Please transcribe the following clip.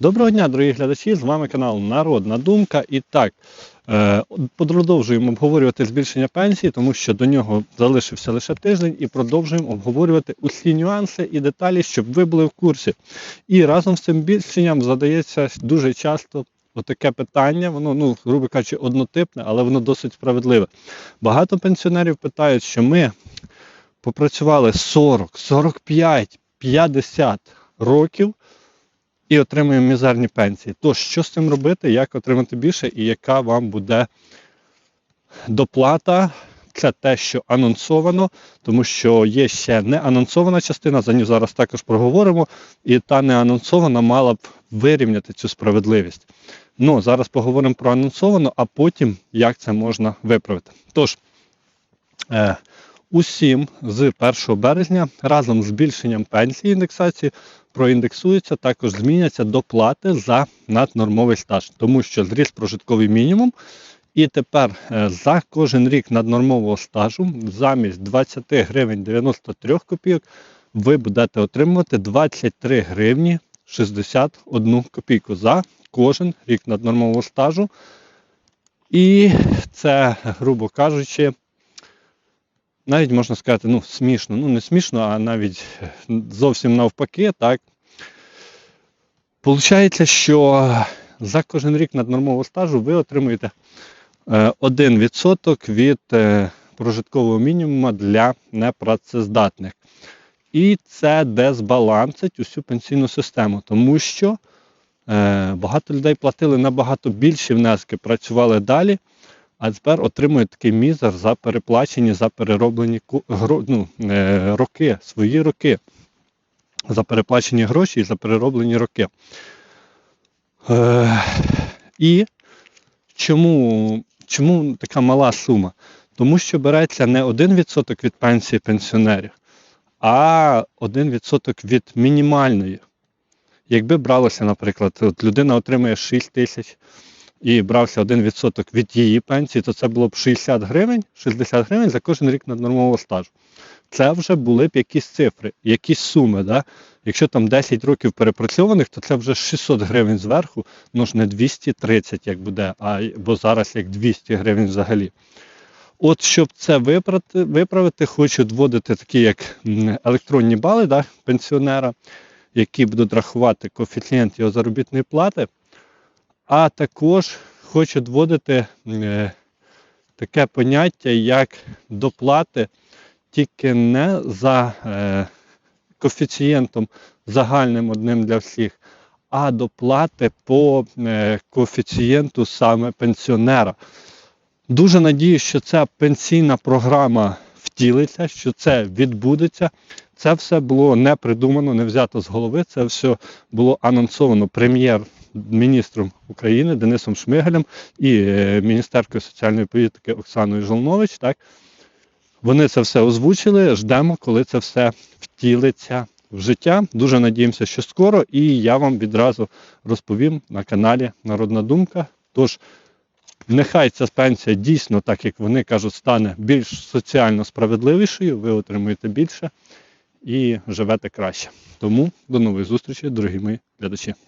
Доброго дня, дорогі глядачі! З вами канал Народна Думка. І так, е, продовжуємо обговорювати збільшення пенсії, тому що до нього залишився лише тиждень, і продовжуємо обговорювати усі нюанси і деталі, щоб ви були в курсі. І разом з цим збільшенням задається дуже часто отаке питання, воно, ну, грубо кажучи, однотипне, але воно досить справедливе. Багато пенсіонерів питають, що ми попрацювали 40, 45, 50 років і отримуємо мізерні пенсії. Тож, що з цим робити, як отримати більше і яка вам буде доплата? Це те, що анонсовано, тому що є ще не анонсована частина, за нього зараз також проговоримо, і та не анонсована мала б вирівняти цю справедливість. Ну, зараз поговоримо про анонсовану, а потім як це можна виправити. Тож, е, усім з 1 березня разом з збільшенням пенсії індексації проіндексуються, також зміняться доплати за наднормовий стаж, тому що зріс прожитковий мінімум. І тепер е, за кожен рік наднормового стажу замість 20 гривень 93 копійок ви будете отримувати 23 гривні 61 копійку за кожен рік наднормового стажу. І це, грубо кажучи, навіть можна сказати, ну, смішно. Ну, не смішно, а навіть зовсім навпаки, так. Получається, що за кожен рік наднормового стажу ви отримуєте е, 1% від е, прожиткового мінімуму для непрацездатних. І це дезбалансить усю пенсійну систему, тому що е, багато людей платили набагато більші внески, працювали далі, а тепер отримують такий мізер за переплачені, за перероблені ну, е, роки, свої роки, за переплачені гроші і за перероблені роки. Е, і чому, чому така мала сума? Тому що береться не 1% від пенсії пенсіонерів, а 1% від мінімальної. Якби бралося, наприклад, от людина отримує 6 тисяч і брався 1% від її пенсії, то це було б 60 гривень, 60 гривень за кожен рік наднормового стажу. Це вже були б якісь цифри, якісь суми. Да? Якщо там 10 років перепрацьованих, то це вже 600 гривень зверху, ну ж не 230, як буде, а бо зараз як 200 гривень взагалі. От щоб це виправити, виправити хочуть вводити такі як електронні бали да, пенсіонера, які будуть рахувати коефіцієнт його заробітної плати, а також хочуть вводити е, таке поняття, як доплати тільки не за е, коефіцієнтом загальним одним для всіх, а доплати по е, коефіцієнту саме пенсіонера. Дуже надіюсь, що ця пенсійна програма втілиться, що це відбудеться. Це все було не придумано, не взято з голови. Це все було анонсовано прем'єр-міністром України Денисом Шмигалем і е, міністеркою соціальної політики Оксаною Жолнович. Так? Вони це все озвучили. Ждемо, коли це все втілиться в життя. Дуже надіємося, що скоро, і я вам відразу розповім на каналі Народна Думка. Тож Нехай ця пенсія дійсно, так як вони кажуть, стане більш соціально справедливішою, ви отримуєте більше і живете краще. Тому до нових зустрічей, дорогі мої глядачі.